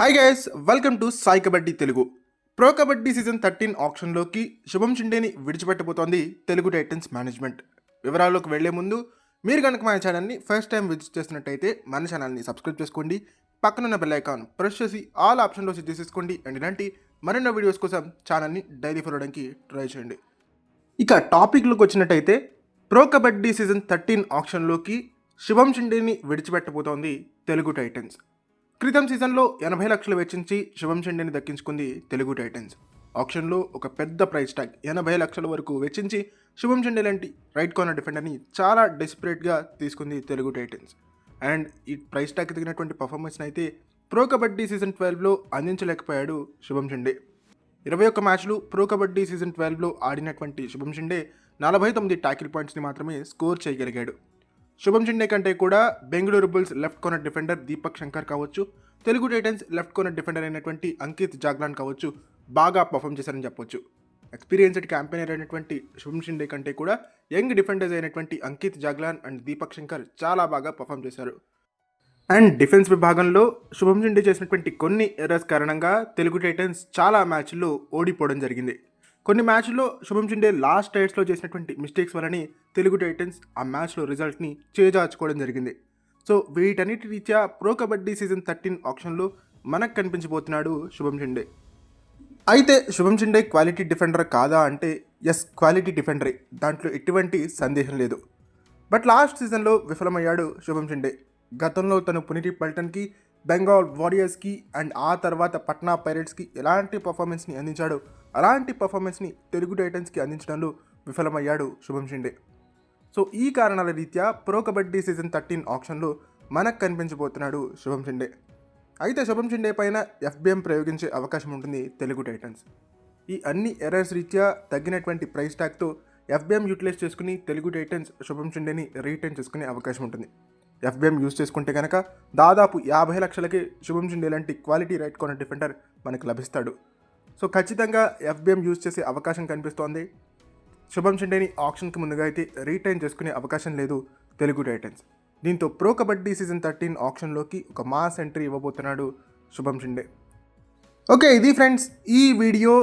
Hi guys welcome to Sai kabaddi Telugu pro kabaddi season thirteen ఆప్షన్లోకి Shubham షిండేని విడిచిపెట్టబోతోంది Telugu Titans management వివరాల్లోకి వెళ్ళే ముందు మీరు కనుక మన ఛానల్ని ఫస్ట్ టైం విజిట్ చేస్తున్నట్టయితే మన ఛానల్ని సబ్స్క్రైబ్ చేసుకోండి. పక్కనున్న బెల్ ఐకాన్ ప్రెస్ చేసి ఆల్ ఆప్షన్లో సెట్ చేసేసుకోండి అండ్ ఇలాంటి మరిన్నో వీడియోస్ కోసం ఛానల్ని డైలీ ఫాలో అవడానికి ట్రై చేయండి. ఇక టాపిక్లోకి వచ్చినట్టయితే ప్రో కబడ్డీ సీజన్ థర్టీన్ ఆప్షన్లోకి శుభం షిండేని విడిచిపెట్టబోతోంది తెలుగు టైటన్స్ క్రితం సీజన్లో ఎనభై లక్షలు వెచ్చించి శుభం షిండేని దక్కించుకుంది తెలుగు టైటన్స్. ఆప్షన్లో ఒక పెద్ద ప్రైస్ ట్యాగ్ ఎనభై లక్షల వరకు వెచ్చించి శుభం షిండే లాంటి రైట్ కార్నర్ డిఫెండర్ని చాలా డెస్పరేట్గా తీసుకుంది తెలుగు టైటన్స్. అండ్ ఈ ప్రైస్ ట్యాగ్ దిగినటువంటి పర్ఫార్మెన్స్ని అయితే ప్రో కబడ్డీ సీజన్ ట్వెల్వ్లో అందించలేకపోయాడు శుభం షిండే. ఇరవై ఒక్క మ్యాచ్లు ప్రో కబడ్డీ సీజన్ ట్వెల్వ్లో ఆడినటువంటి శుభం షిండే నలభై తొమ్మిది టాకిల్ పాయింట్స్ని మాత్రమే స్కోర్ చేయగలిగాడు. శుభం చిండే కంటే కూడా Bengaluru Bulls left corner defender Deepak Shankar కావచ్చు Telugu Titans left corner defender అయినటువంటి అంకిత్ జాగ్లాన్ కావచ్చు బాగా పర్ఫామ్ చేశారని చెప్పొచ్చు. ఎక్స్పీరియన్స్డ్ క్యాంపెయినర్ అయినటువంటి శుభం షిండే కంటే కూడా యంగ్ డిఫెండర్స్ అయినటువంటి అంకిత్ జాగ్లాన్ అండ్ దీపక్ శంకర్ చాలా బాగా పర్ఫామ్ చేశారు. అండ్ డిఫెన్స్ విభాగంలో శుభం షిండే చేసినటువంటి కొన్ని ఎర్రర్స్ కారణంగా తెలుగు టైటన్స్ చాలా మ్యాచ్ల్లో ఓడిపోవడం జరిగింది. కొన్ని మ్యాచ్లో శుభం చిండే లాస్ట్ టైట్స్లో చేసినటువంటి మిస్టేక్స్ వలని తెలుగు టైటన్స్ ఆ మ్యాచ్లో రిజల్ట్ని చేజార్చుకోవడం జరిగింది. సో వీటన్నిటి రీత్యా ప్రో కబడ్డీ సీజన్ థర్టీన్ ఆప్షన్లో మనకు కనిపించబోతున్నాడు శుభం షిండే అయితే శుభం చిండే క్వాలిటీ డిఫెండర్ కాదా అంటే ఎస్ క్వాలిటీ డిఫెండరే. దాంట్లో ఎటువంటి సందేహం లేదు. బట్ లాస్ట్ సీజన్లో విఫలమయ్యాడు శుభం చిండే. గతంలో తను పునిటి పల్టన్కి బెంగాల్ వారియర్స్కి అండ్ ఆ తర్వాత పట్నా పైరేట్స్కి ఎలాంటి పర్ఫార్మెన్స్ని అందించాడో అలాంటి పర్ఫార్మెన్స్ని తెలుగు టైటన్స్కి అందించడంలో విఫలమయ్యాడు శుభం షిండే. సో ఈ కారణాల రీత్యా ప్రో కబడ్డీ సీజన్ థర్టీన్ ఆప్షన్లో మనకు కనిపించబోతున్నాడు శుభం షిండే. అయితే శుభం షిండే పైన ఎఫ్బిఎం ప్రయోగించే అవకాశం ఉంటుంది తెలుగు టైటన్స్ ఈ అన్ని ఎర్రర్స్ రీత్యా తగ్గినటువంటి ప్రైస్ ట్యాగ్తో ఎఫ్బిఎం యూటిలైజ్ చేసుకుని తెలుగు టైటన్స్ శుభం షిండేని రీటైన్ చేసుకునే అవకాశం ఉంటుంది. ఎఫ్బిఎం యూజ్ చేసుకుంటే కనుక దాదాపు యాభై లక్షలకి శుభం షిండే లాంటి క్వాలిటీ రైట్ కొన్న డిఫెండర్ మనకు లభిస్తాడు. సో ఖచ్చితంగా ఎఫ్బిఎం యూజ్ చేసే అవకాశం కనిపిస్తోంది. శుభం షిండేని ఆప్షన్కి ముందుగా అయితే రీటైన్ చేసుకునే అవకాశం లేదు తెలుగు టైటన్స్. దీంతో ప్రో కబడ్డీ సీజన్ థర్టీన్ ఆప్షన్లోకి ఒక మాస్ ఎంట్రీ ఇవ్వబోతున్నాడు శుభం షిండే. ఓకే ఇది ఫ్రెండ్స్ ఈ వీడియో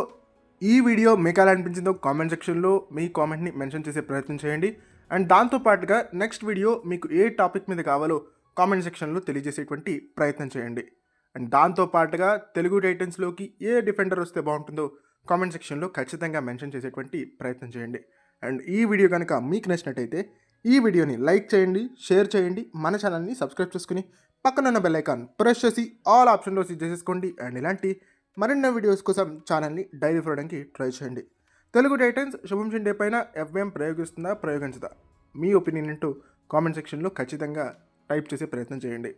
ఈ వీడియో మీకు ఎలా అనిపించిందో కామెంట్ సెక్షన్లో మీ కామెంట్ని మెన్షన్ చేసే ప్రయత్నం చేయండి. అండ్ దాంతోపాటుగా నెక్స్ట్ వీడియో మీకు ఏ టాపిక్ మీద కావాలో కామెంట్ సెక్షన్లో తెలియజేసేటువంటి ప్రయత్నం చేయండి. అండ్ దాంతోపాటుగా తెలుగు టైటన్స్లోకి ఏ డిఫెండర్ వస్తే బాగుంటుందో కామెంట్ సెక్షన్లో ఖచ్చితంగా మెన్షన్ చేసేటువంటి ప్రయత్నం చేయండి. అండ్ ఈ వీడియో కనుక మీకు నచ్చినట్టయితే ఈ వీడియోని లైక్ చేయండి షేర్ చేయండి మన ఛానల్ని సబ్స్క్రైబ్ చేసుకుని పక్కనున్న బెల్ ఐకాన్ ప్రెస్ చేసి ఆల్ ఆప్షన్లో సెట్ చేసేసుకోండి. అండ్ ఇలాంటి మరిన్నో వీడియోస్ కోసం ఛానల్ని డైలీ చూడడానికి ట్రై చేయండి. తెలుగు టైటన్స్ శుభం షిండే పైన ఎఫ్ఎం ప్రయోగిస్తుందా ప్రయోగించదా? మీ ఒపీనియన్ అంటూ కామెంట్ సెక్షన్లో ఖచ్చితంగా టైప్ చేసే ప్రయత్నం చేయండి.